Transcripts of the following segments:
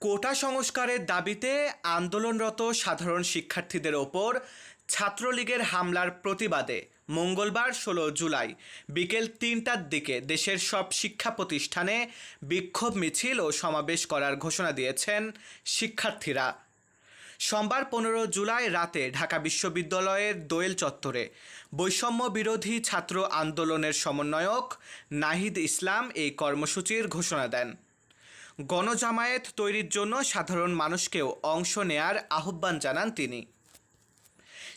কোটা সংস্কারের দাবিতে আন্দোলনরত সাধারণ শিক্ষার্থীদের ওপর ছাত্রলীগের হামলার প্রতিবাদে মঙ্গলবার ষোলো জুলাই বিকেল তিনটার দিকে দেশের সব শিক্ষা প্রতিষ্ঠানে বিক্ষোভ মিছিল ও সমাবেশ করার ঘোষণা দিয়েছেন শিক্ষার্থীরা। সোমবার পনেরো জুলাই রাতে ঢাকা বিশ্ববিদ্যালয়ের দোয়েল চত্বরে বৈষম্য বিরোধী ছাত্র আন্দোলনের সমন্বয়ক নাহিদ ইসলাম এই কর্মসূচির ঘোষণা দেন। গণজামায়াত তৈরির জন্য সাধারণ মানুষকেও অংশ নেয়ার আহ্বান জানান তিনি।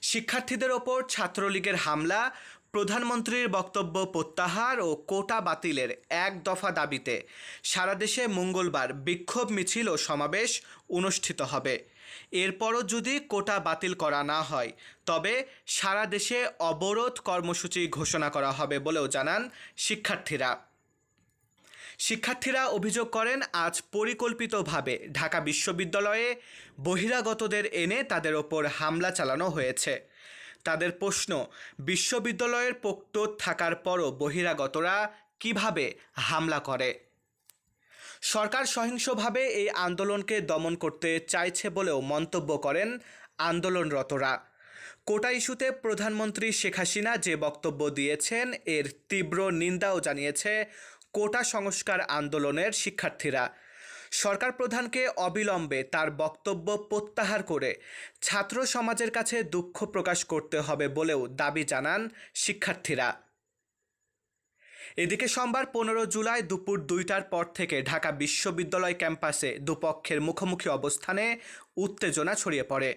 শিক্ষার্থীদের ওপর ছাত্রলীগের হামলা, প্রধানমন্ত্রীর বক্তব্য প্রত্যাহার ও কোটা বাতিলের এক দফা দাবিতে সারা দেশে মঙ্গলবার বিক্ষোভ মিছিল ও সমাবেশ অনুষ্ঠিত হবে। এরপরও যদি কোটা বাতিল করা না হয়, তবে সারা দেশে অবরোধ কর্মসূচি ঘোষণা করা হবে বলেও জানান শিক্ষার্থীরা। শিক্ষার্থীরা অভিযোগ করেন, আজ পরিকল্পিতভাবে ঢাকা বিশ্ববিদ্যালয়ে বহিরাগতদের এনে তাদের ওপর হামলা চালানো হয়েছে। তাদের প্রশ্ন, বিশ্ববিদ্যালয়ের পোক্ত থাকার পরও বহিরাগতরা কীভাবে হামলা করে? সরকার সহিংসভাবে এই আন্দোলনকে দমন করতে চাইছে বলেও মন্তব্য করেন আন্দোলনরতরা। কোটা ইস্যুতে প্রধানমন্ত্রী শেখ হাসিনা যে বক্তব্য দিয়েছেন, এর তীব্র নিন্দাও জানিয়েছে কোটা সংস্কার আন্দোলনের শিক্ষার্থীরা। সরকার প্রধানকে অবিলম্বে তার বক্তব্য প্রত্যাহার করে ছাত্র সমাজের কাছে দুঃখ প্রকাশ করতে হবে বলেও দাবি জানান শিক্ষার্থীরা। এদিকে সোমবার পনেরো জুলাই দুপুর দুইটার পর থেকে ঢাকা বিশ্ববিদ্যালয় ক্যাম্পাসে দুপক্ষের মুখোমুখি অবস্থানে উত্তেজনা ছড়িয়ে পড়ে।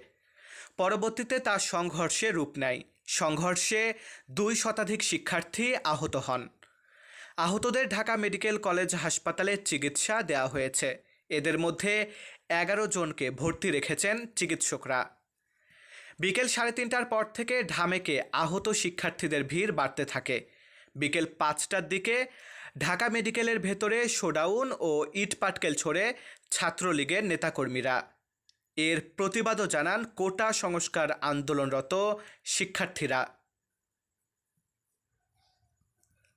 পরবর্তীতে তার সংঘর্ষে রূপ নেয়। সংঘর্ষে দুই শতাধিক শিক্ষার্থী আহত হন। আহতদের ঢাকা মেডিকেল কলেজ হাসপাতালে চিকিৎসা দেওয়া হয়েছে। এদের মধ্যে এগারো জনকে ভর্তি রেখেছেন চিকিৎসকরা। বিকেল সাড়ে তিনটার পর থেকে ঢামেকে আহত শিক্ষার্থীদের ভিড় বাড়তে থাকে। বিকেল পাঁচটার দিকে ঢাকা মেডিকেলের ভেতরে শোডাউন ও ইট পাটকেল ছড়ে ছাত্রলীগের নেতাকর্মীরা। এর প্রতিবাদও জানান কোটা সংস্কার আন্দোলনরত শিক্ষার্থীরা।